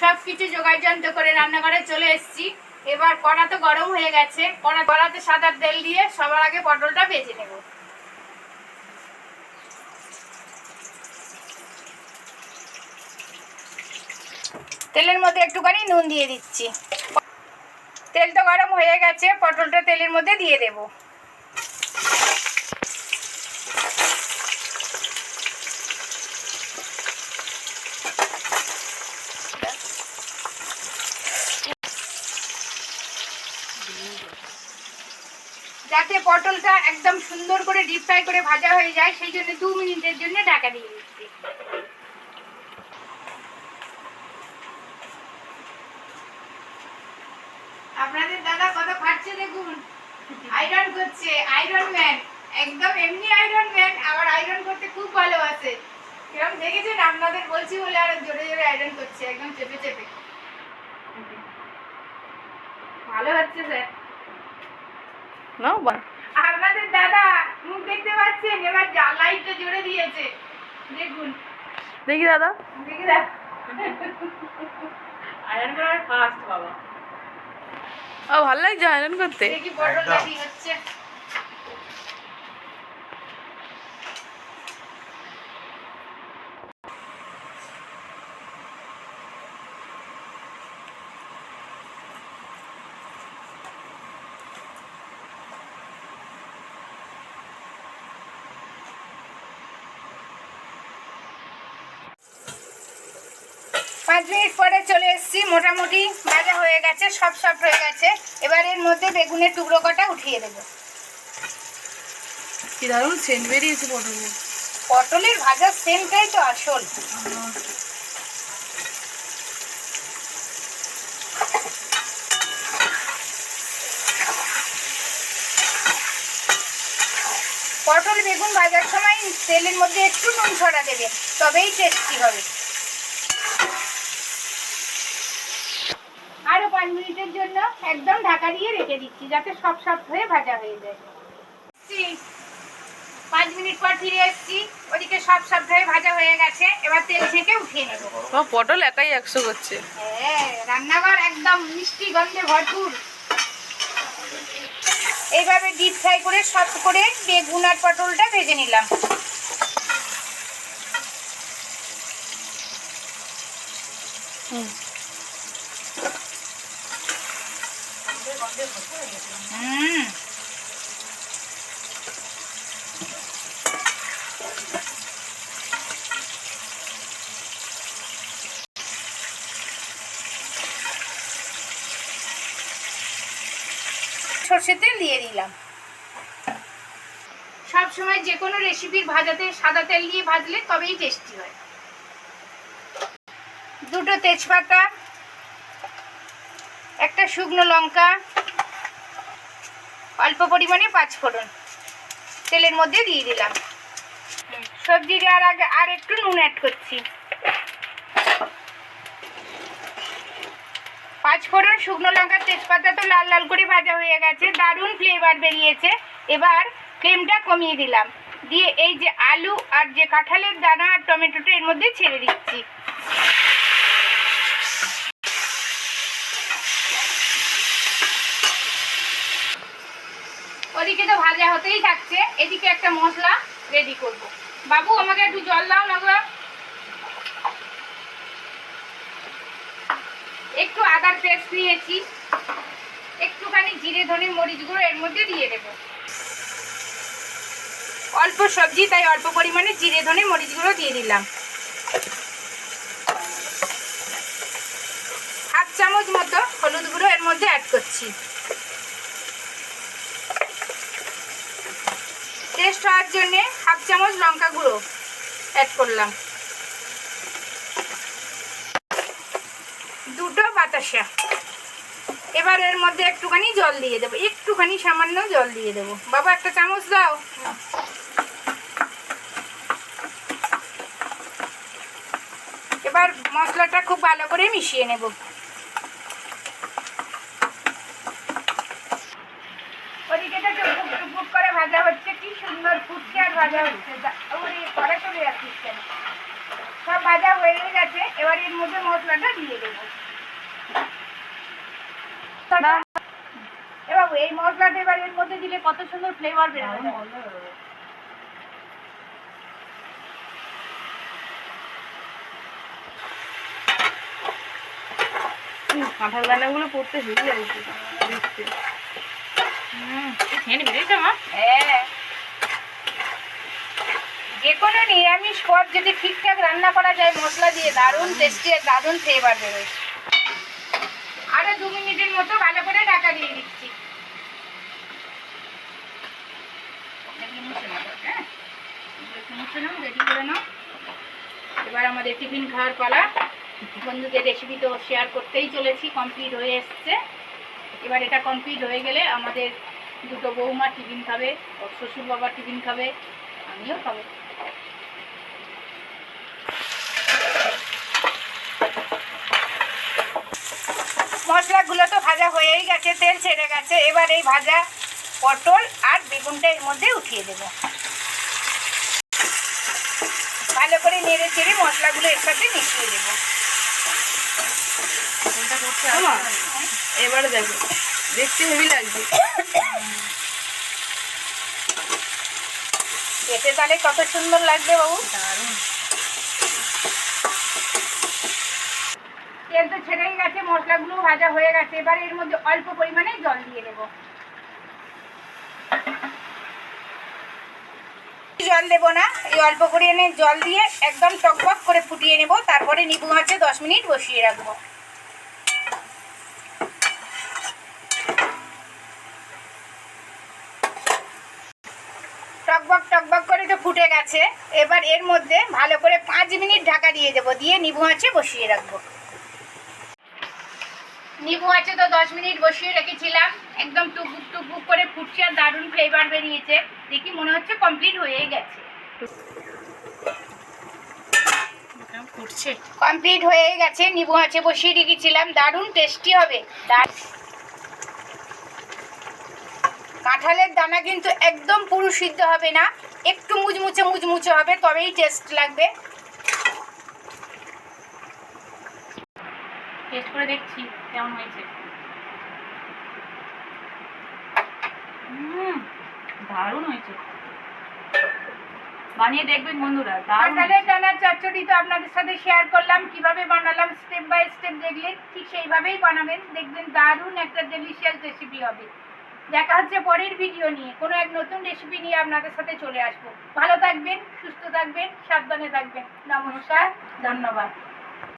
সব কিছু জোগাড় যন্ত্র করে রান্নাঘরে চলে এসেছি। এবার কড়া তো গরম হয়ে গেছে। কড়া কড়াতে সাদা তেল দিয়ে সবার আগে পটলটা ভেজে নেব। তেলের মধ্যে একটুখানি নুন দিয়ে দিচ্ছি। তেল তো গরম হয়ে গেছে, পটলটা তেলের মধ্যে দিয়ে দেব। যাতে পটলটা একদম সুন্দর করে ডিপ ফ্রাই করে ভাজা হয়ে যায় সেই জন্য দু মিনিটের জন্য ঢাকা দিয়ে দিচ্ছি। আপনাদের দাদা কত খাচ্ছে দেখুন? আয়রন করছে আয়রন ম্যান একদম এমনি আয়রন ম্যান আবার আয়রন করতে খুব ভালোবাসে। কীরকম দেখেছেন? আপনাদের বলছি বলে আর জোরে জোরে আয়রন করছে একদম চেপে চেপে। ভালো হচ্ছে স্যার। না আপনাদের দাদা মুখ দেখতে পাচ্ছেন? এবার লাইটটা জুড়ে দিয়েছে। দেখুন। দেখি দাদা। দেখি দাদা। আয়রন করার ফার্স্ট বাবা। ও ভালো লাগছে আয়রন করতে? দেখি বড় লাগি হচ্ছে। পাঁচ মিনিট পরে চলে এসেছি মোটামুটি ভাজা হয়ে গেছে সব সফট হয়ে গেছে। এবার এর মধ্যে বেগুনের টুকরো কটা উঠিয়ে দেবো। কি দারুণ সেন্ট বেরিয়েছে পটলের। পটলের ভাজার সেন্টটাই তো আসল। পটল বেগুন ভাজার সময় তেলের মধ্যে একটু নুন ছড়া দেবে তবেই টেস্টি হবে। পাঁচ মিনিটের জন্য একদম ঢাকা দিয়ে রেখে দিচ্ছি যাতে সব সব হয়ে ভাজা হয়ে যায়। পাঁচ মিনিট পর ফিরে এসেছি। ওদিকে সব সব হয়ে ভাজা হয়ে গেছে। এবার তেল থেকে উঠিয়ে নেব। ও পটল একাই একশো করছে। হ্যাঁ রান্নাঘর একদম মিষ্টি গন্ধে ভরপুর। এইভাবে ডিপ ফ্রাই করে সব করে বেগুন আর পটলটা ভেজে নিলাম। হুম। হুম। সর্ষের তেল দিয়ে দিলাম। সব সময় যে কোনো রেসিপির ভাজাতে সাদা তেল দিয়ে ভাজলে তবেই টেস্টি হয়। দুটো তেজপাতা, একটা শুকনো লঙ্কা অল্প পরিমাণে পাঁচ ফোড়ন। তেলের মধ্যে দিয়ে দিলাম। সবজি দেওয়ার আগে আর একটু নুন অ্যাড করছি। পাঁচ ফোড়ন শুকনো লঙ্কা, তেজপাতা তো লাল লাল করে ভাজা হয়ে গেছে, দারুণ ফ্লেভার বেরিয়েছে। এবার ফ্লেমটা কমিয়ে দিলাম। দিয়ে এই যে আলু আর যে কাঁঠালের দানা আর টমেটোটা এর মধ্যে ছেড়ে দিচ্ছি ওদিকে তো ভাজা হতেই থাকছে। এদিকে একটা মশলা রেডি করব। বাবু, আমাকে একটু জল দাও না একটু আদার পেস্ট নিয়েছি। একটুখানি জিরে, ধনে মরিচ গুঁড়ো এর মধ্যে দিয়ে দেব। অল্প সবজি, তাই অল্প পরিমাণে জিরে, ধনে মরিচ গুঁড়ো দিয়ে দিলাম। হাফ চামচ মতো হলুদ গুঁড়ো এর মধ্যে অ্যাড করছি। টেস্ট হওয়ার জন্যে হাফ চামচ লঙ্কা গুঁড়ো অ্যাড করলাম। দুটো বাতাসা। এবার এর মধ্যে একটুখানি জল দিয়ে দেবো। একটুখানি সামান্য জল দিয়ে দেবো। বাবা, একটা চামচ দাও। এবার মশলাটা খুব ভালো করে মিশিয়ে নেব ওদিকে তো টুকটুক টুকটুক করে ভাজা হচ্ছে কি সুন্দর ফুটছে আর ভাজা হচ্ছে ওরে চলে যাচ্ছিস কেন? সব ভাজা হয়ে গেছে এবার এর মধ্যে মশলাটা দিয়ে দেবো। এবার এই মশলাটা এবার এর মধ্যে দিলে কত সুন্দর ফ্লেভার বেরোবে কাঁঠাল দানাগুলো পড়তে হেভি লাগছে দেখতে খেয়ে নিবি মা? হ্যাঁ। যে কোনো নিরামিষ পদ যদি ঠিকঠাক রান্না করা যায়, মশলা দিয়ে দারুণ টেস্টি আর দারুণ ফ্লেভার বেরোয়। আরও দু মিনিটের মতো ভালো করে ঢাকা দিয়ে দিচ্ছি। এগুলো হ্যাঁ? করে নাও। এবার আমাদের টিফিন খাওয়ার পালা। বন্ধুদের রেসিপি তো শেয়ার করতেই চলেছি কমপ্লিট হয়ে এসছে। এবার এটা কমপ্লিট হয়ে গেলে আমাদের দুটো বৌমা টিফিন খাবে শ্বশুর বাবা টিফিন খাবে, আমিও খাব। মশলাগুলো তো ভাজা হয়েই গেছে তেল ছেড়ে গেছে। এবার এই ভাজা পটল আর বেগুনটা এর মধ্যে উঠিয়ে দেব। ভালো করে নেড়ে চেড়ে মশলাগুলো এর সাথে মিশিয়ে দেবো। এবারে দেখো দেখতে হেভি লাগছে। এতে তাহলে কত সুন্দর লাগবে বাবু? দারুণ। তেল তো ছেড়েই গেছে মশলাগুলো ভাজা হয়ে গেছে। এবার এর মধ্যে অল্প পরিমাণে জল দিয়ে দেবো। জল দেবো না, এই অল্প পরিমাণে জল দিয়ে একদম টকবক করে ফুটিয়ে নেব। তারপরে নিবু মাছে দশ মিনিট বসিয়ে রাখব। টকবক টকবক করে তো ফুটে গেছে। এবার এর মধ্যে ভালো করে পাঁচ মিনিট ঢাকা দিয়ে দেবো। দিয়ে নিবু মাছে বসিয়ে রাখব। নিবু আছে তো দশ মিনিট বসিয়ে রেখেছিলাম। একদম টুকবুক টুকবুক করে ফুটছে আর দারুণ ফ্লেভার বেরিয়েছে। দেখি মনে হচ্ছে কমপ্লিট হয়ে গেছে। ফুটছে। কমপ্লিট হয়ে গেছে নিবু আছে বসিয়ে রেখেছিলাম। দারুণ টেস্টি হবে। কাঁঠালের দানা কিন্তু একদম পুরো সিদ্ধ হবে না। একটু মুচমুচে মুচমুচে হবে তবেই টেস্ট লাগবে। টেস্ট করে দেখছি কেমন হয়েছে। হুম দারুণ হয়েছে। বানিয়ে দেখবেন বন্ধুরা চচ্চড়ি তো আপনাদের সাথে শেয়ার করলাম কীভাবে বানালাম স্টেপ বাই স্টেপ দেখলেন ঠিক সেইভাবেই বানাবেন দেখবেন দারুণ একটা ডেলিশিয়াস রেসিপি হবে। দেখা হচ্ছে পরের ভিডিও নিয়ে কোনো এক নতুন রেসিপি নিয়ে আপনাদের সাথে চলে আসব। ভালো থাকবেন সুস্থ থাকবেন সাবধানে থাকবেন। নমস্কার ধন্যবাদ।